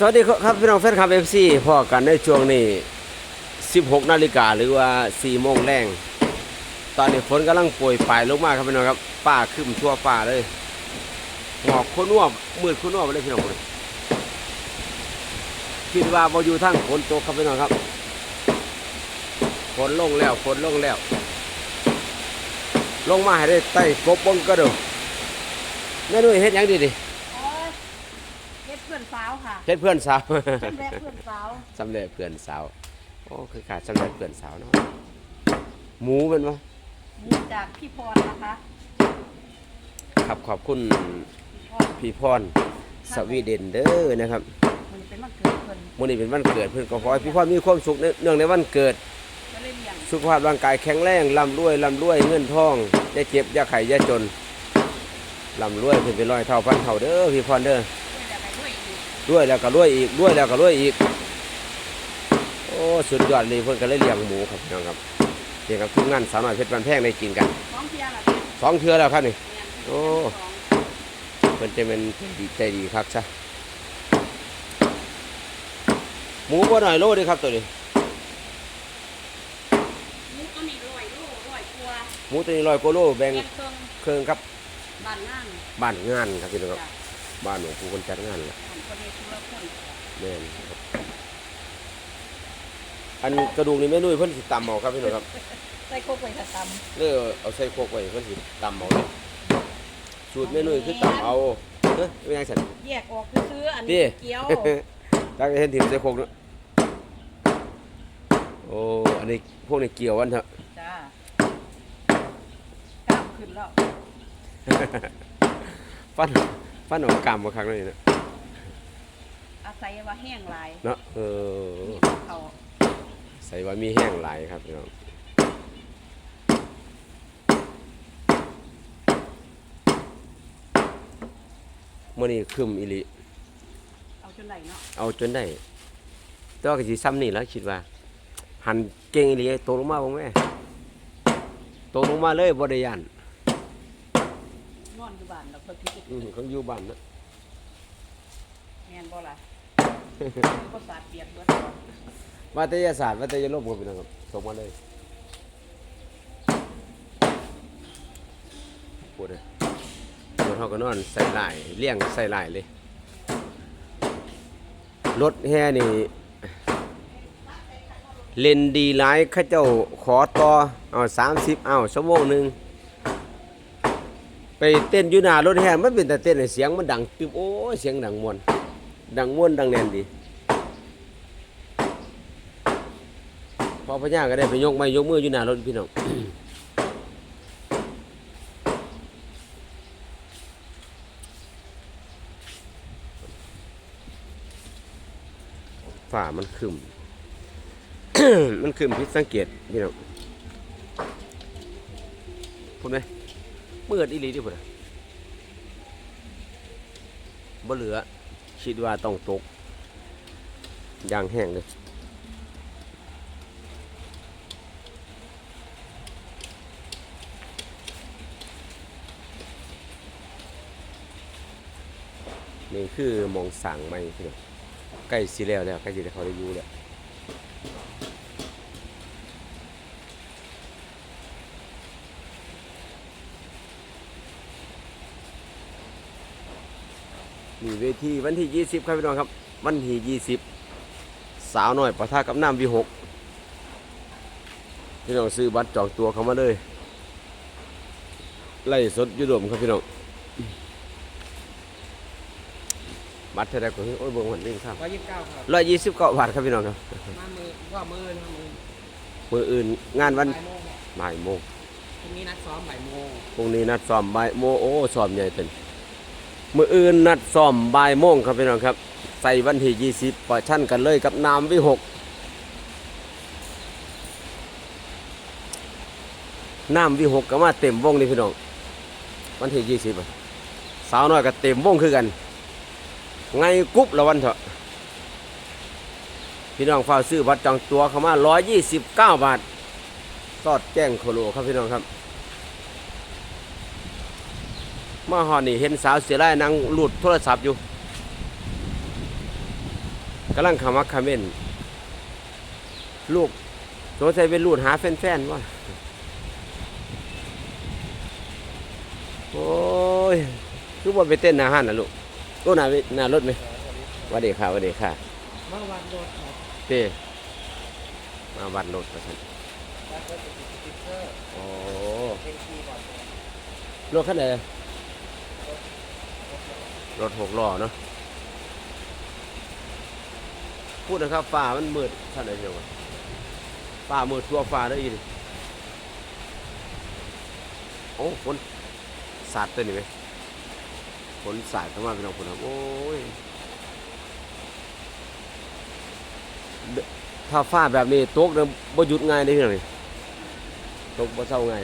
สวัสดีครับพี่น้องแฟนคลับเอฟซีพอกันในช่วงนี้ 16 นาฬิกาหรือว่า 4 โมงแรง ตอนนี้ฝนกำลังโปรยปลายลงมาครับพี่น้องครับป้าขึ้นทั่วฟ้าเลยหมอกโคนนวบมืดโคนนวบไปเลยพี่น้องเลยคิดว่าบอยู่ทั้งฝนตกครับพี่น้องครับฝนลงแล้วฝนลงแล้ว ลงมาให้ได้ใต้กบบงก็เดูแม่นุ่ยเฮ็ดยังดีดิ โอ้ยเฮ็ดเพื่อนสาวค่ะเฮ็ดเพื่อนสาวเป็นแบบเพื่อนสาวสำเร็จเพื่อนสาวโอ้คือขาดสำเร็จเพื่อนสาวเนาะหมูเป็นวะมีจากพี่พรนะคะครับขอบคุณพี่พรพี่พรสวีเดนเด้อนะครับมันเป็นวันเกิดเพิ่นมื้อนี้เป็นวันเกิดเพื่อนก็ขอให้พี่พรมีความสุขในเนื่องในวันเกิดก็เลยเลี้ยงสุขภาพร่างกายแข็งแรงร่ำรวยร่ำรวยเงินทองอย่าเจ็บอย่าไข้อย่าจนร่ำรวยเพิ่นเป็นร้อยเท่าพันเท่าเด้อพี่พรเด้อ ด้วยแล้วก็ด้วยอีกรวยแล้วก็รวยอีกรวยแล้วก็รวยอีก โอ้สุดยอดเลยเพิ่นก็เลยเลี้ยงหมูครับพี่น้องครับเลี้ยงกับทีมงานสาวน้อยเพชรบันแพงได้กินกันสองเทียร์ละสองเทื่อแล้วครับนี่แม่นโอ้สองเพิ่นจะเป็นใจดีใจดีครับซะหมูบ่หน่อยโลเด้ครับตัวนี้หมูตัวนี้ร้อยโลร้อยกว่าหมูตัวนี้ร้อยกว่าโลแบ่งแบ่งเครื่องเครื่องครับบ้านนั่งบ้านงานครับพี่น้องครับจ้ะ บ้านหลวงปู่คนจัดงานแหละของคนนี้คือละคนแม่นครับอันกระดูกนี่แม่นุ่ยเพิ่นสิตำเอาครับพี่น้องครับใส่โคกไว้ถ้าตเด้อเอาใส่โครกไว้เพิ่นสิตำเอาเลยสูตรแม่นุ่ยคือตำเอาเฮ้ยเป็นยังซั่นำแยกออกซื้อๆอันพี่นี้เกี๊ยวถ้าเห็นถิ่มใส่โครกเนาะโอ้อันนี้พวกนี้เกี่ยวกันเถอะจ้ากล้ามขึ้นแล้ว ฟัน ฟันออกกามมาครั้งนี้นะอาศัยว่าแห้งหลายเนาะเออมีเขาใส่ว่ามีแห้งหลายครับพี่น้องมื่อนี้คืมอิลิเอาจนไหนเนาะเอาจนได้แตัวาก็สิซ้ำนี่แล้วคิดว่า หันเก่งอิลิตกลงมาบ่แม่ตกลงมาเลยบ่ได้ยันน อนอยู่บ้านเราเพิ่นพี่อืมเขาอยู่บ้านนะแม่นบ่ล่ะก็สาดเปียกเบิดวัตยศาสตร์วัตยลมครับพี่น้องครับส่งมาเลยพูดเลยรถเขาก็นอนใส่ลายเลี้ยงใส่ลายเลย รถแห่นี่ เลนดีหลายเข้าเจ้าขอต่อเอาสามสิบเอาชั่วโมงหนึ่ง ไปเต้นอยู่หน้ารถแห่มันเป็นแต่เต้นเสียงมันดังตึบโอ้ยเสียงดังมวนดังมวนดังแน่นดีพอพญาก็ได้ไปยกไม้ยกมืออยู่หน้ารถพี่น้องฝ่ามันขึ้นมันขึ้นพิสังเกตพี่น้องพูดไหม เมื่ออีหลีดิพุ่นน่ะบ่เหลือ คิดว่าต้องตกอย่างแห้งเลยนี่คือมองสั่งไม่พี่น้องใกล้สิแล้วแล้วใกล้สิได้เขาได้อยู่แล้ว นี่เวทีวันที่ 20 ครับพี่น้องครับ วันที่20 สาวหน่อยปะทะกับน้ำวีหกพี่น้องซื้อบัตรจองตัวเข้ามาเลย ไล่สดอยุดมครับพี่น้องบัตรเท่าไหรก็คือโอ้ยเบิ่งหันลิงครับร้อยยี่สิบเก้าครับร้อยยี่สิบเก้าบาทครับพี่น้องครับมามือว่ามือนะมือมืออื่นงานวันบ่ายโมงบ่ายโมงพรุ่งนี้นัดซ้อมบ่ายโมงพรุ่งนี้นัดซ้อมบ่ายโมงโอ้ซ้อมใหญ่เต็ม มืออื่นนัดซ้อมบ่ายโมงครับพี่น้องครับ ใส่วันที่ยี่สิบปล่อยชั่นกันเลยกับน้ำวิหกน้ำวิหกก็มาเต็มวงนี่พี่น้อง วันที่ยี่สิบสาวน้อยก็เต็มวงคือกัน ไงกุ๊บละวันเถอะพี่น้องฝ้าซื้อบัตรจองตัวเข้ามา129บาท สอดแจ้งโคโลครับพี่น้องครับ มาหอดนี่เห็นสาวเสียไล่นางหลุดโทรศัพท์อยู่กำลังขมักเขม้นลูกสงสัยเป็นลูดหาแฟนๆว่าโอ้ยคือว่าไปเต้นหนาหันนะลูกโอ้หนาหนารถไหมหวัสดีค่ะหวัสดีค่ะมาวันโดดครับเต้มาวัดรถประชันแล้วก็จะติดสติ๊กเกอร์โอ้เป็นคีย์บอร์ดรถคันไหน รถหกล้อเนาะพูดนะครับฟ้ามันมืดท่านไหนเดียวกันฟ้ามืดทั่วฟ้าได้ยินโอ้ฝนสาดตัวนี้ไหมฝนสาดเข้ามาเป็นของฝนครับโอ้ยถ้าฟ้าแบบนี้ตกเนี่ยบ่หยุดง่ายได้เลยตกบ่เศร้าง่าย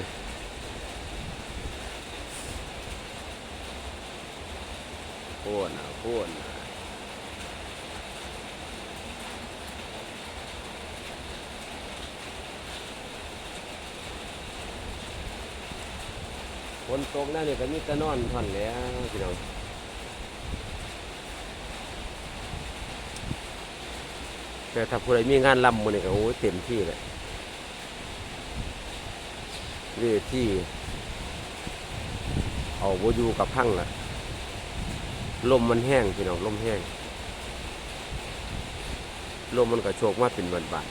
คนนะคนนะฝนตกนั่นนี่ก็มีแต่นอนท่อนแล้วพี่น้องแต่ถ้าผู้ใดมีงานลำมันนี่ก็โอ้ยเต็มที่เลยเวทีเอาโบอยู่กับพังล่ะ ลมมันแห้งพี่น้องลมแห้งลมมันก็โชกมาเป็นบานบาน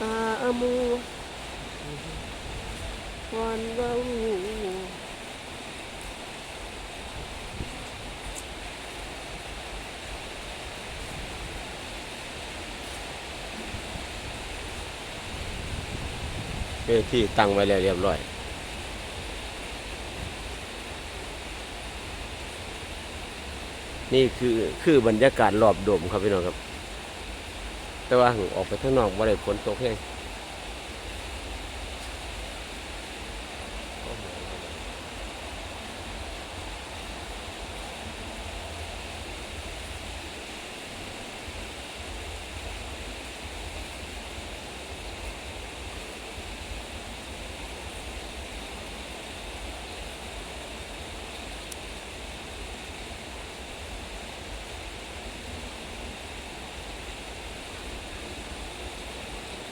ตามัววันเว้า เวทีตั้งไว้แล้วเรียบร้อยนี่คือคือบรรยากาศรอบโดมครับพี่น้องครับ แต่ว่าออกไปข้างนอกว่าได้ฝนตกแห้ง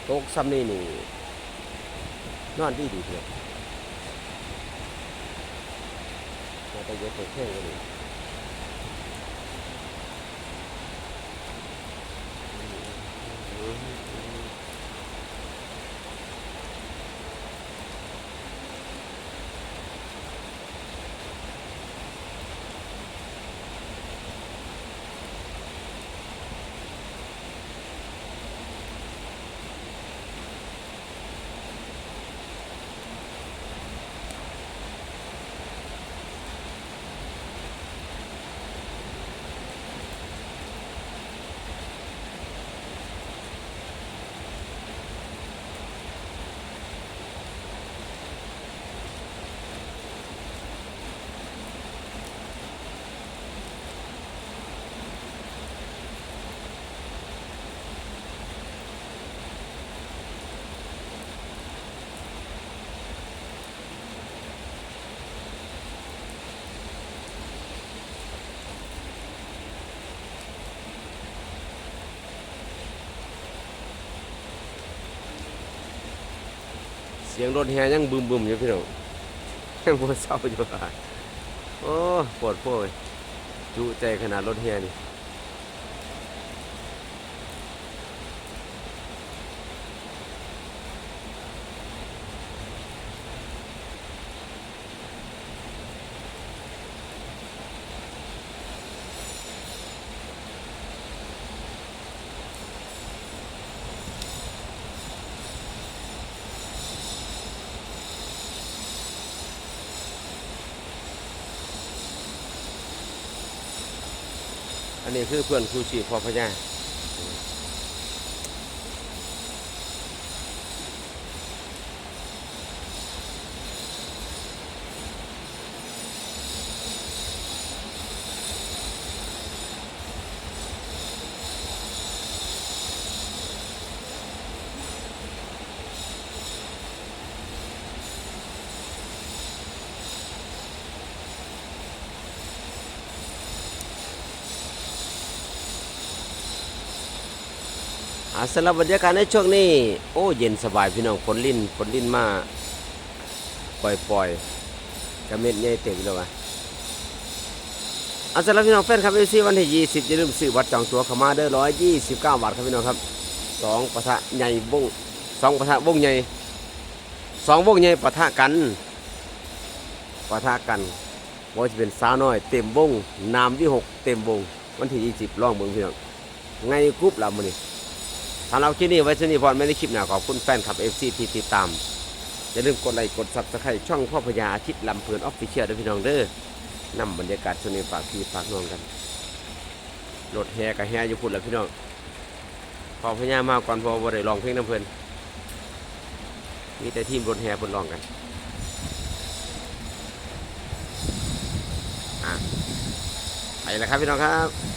ตกซ้ำนี่นี่ นอนดีดีเพียงมาไปเยอะตกแห้งกันนี่ สียงรถแฮยังบึมบึมอยู่พี่น้องยังมัวเศร้าอยู่อะโอ้ปวดพวกเลยจุใจขนาดรถแฮนี่ อันนี้คือเพื่อนครูชีพพ่อพญา อาสำหรับบรรยากาศในช่วงนี้ โอ้เย็นสบายพี่น้องฝนลิ้นฝนลิ้นมาปล่อยปล่อยกระเม็ดใหญ่เต็มเลยวะอาสำหรับพี่น้องแฟนครับเอซีวันที่ 20อย่าลืมซื้อบัตรจองตัวเข้ามาเด้อ129บเก้าบาทครับพี่น้องครับสองปะทะใหญ่บงสองปะทะบงใหญ่สองบงใหญ่ปะทะกันปะทะกันว่าจะเป็นสาวน้อยเต็มบงนามที่หกเต็มบงวันที่ 20ล่องเมืองพี่น้องไงกรุ๊ปเรามือนี่ สำหรับคลิปนี้ไว้ชนีพรไม่ได้คลิปหนาขอบคุณแฟนคลับ FC ที่ติดตาม อย่าลืมกดไลค์กดซับสไครต์ช่องพ่อพญาอาทิตย์ลำเพลินออฟฟิเชียลด้วยพี่น้องเด้อนำบรรยากาศชนีฝากพี่ฝากน้องกันรถแห่กับแห่อยู่พุ่นแล้วพี่น้องพอพญามาก่อนพอบ่ได้ร้องเพลงน้ำเพลินมีแต่ทีมรถแห่เพิ่นร้องกันอะไปแล้วครับพี่น้องครับ